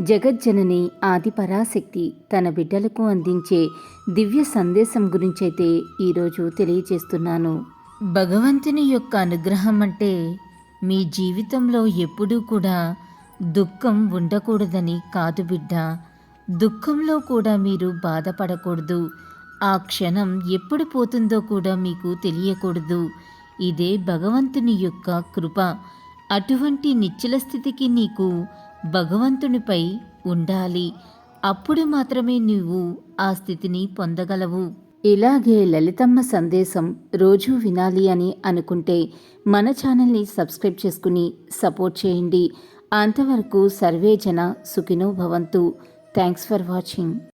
జగజ్జనని ఆది పరాశక్తి తన బిడ్డలకు అందించే దివ్య సందేశం గురించైతే ఈరోజు తెలియజేస్తున్నాను. భగవంతుని యొక్క అనుగ్రహం అంటే మీ జీవితంలో ఎప్పుడూ కూడా దుఃఖం ఉండకూడదని కాదు బిడ్డ. దుఃఖంలో కూడా మీరు బాధపడకూడదు. ఆ క్షణం ఎప్పుడు పోతుందో కూడా మీకు తెలియకూడదు. ఇదే భగవంతుని యొక్క కృప. అటువంటి నిశ్చల స్థితికి నీకు భగవంతునిపై ఉండాలి. అప్పుడు మాత్రమే నీవు ఆ స్థితిని పొందగలవు. ఇలాగే లలితమ్మ సందేశం రోజూ వినాలి అని అనుకుంటే మన ఛానల్ని సబ్స్క్రైబ్ చేసుకుని సపోర్ట్ చేయండి. అంతవరకు సర్వే జన సుఖినో భవంతు. Thanks for watching.